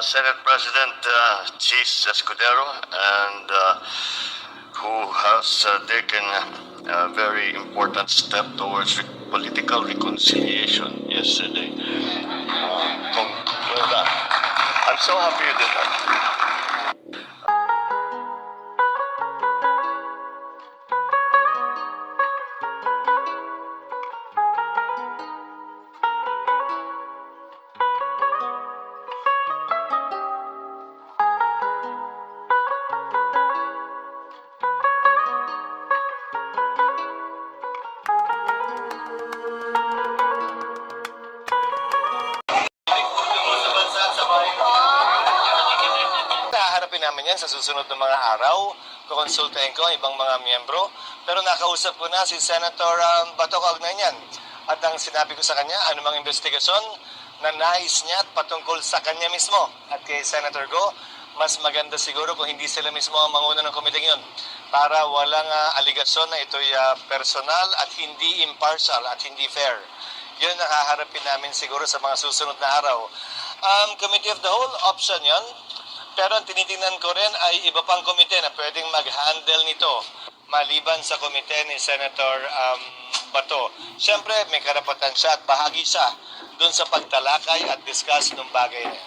Senate President uh, Chis Escudero, and uh, who has uh, taken a very important step towards re- political reconciliation yesterday. I'm so happy you did that. Haharapin namin yan sa susunod na mga araw. Kukonsultahin ko ang ibang mga miyembro. Pero nakausap ko na si Senator um, Bato Kaugnay niyan. At ang sinabi ko sa kanya, anumang investigasyon na nais niya at patungkol sa kanya mismo. At kay Senator Go, mas maganda siguro kung hindi sila mismo ang manguna ng komiteng yun para walang ah, aligasyon na ito'y ah, personal at hindi impartial at hindi fair. Yun ang haharapin namin siguro sa mga susunod na araw. Um, Committee of the Whole, option yon. Pero ang tinitingnan ko rin ay iba pang komite na pwedeng mag-handle nito maliban sa komite ni Senator um, Bato. Siyempre, may karapatan siya at bahagi siya dun sa pagtalakay at discuss ng bagay na.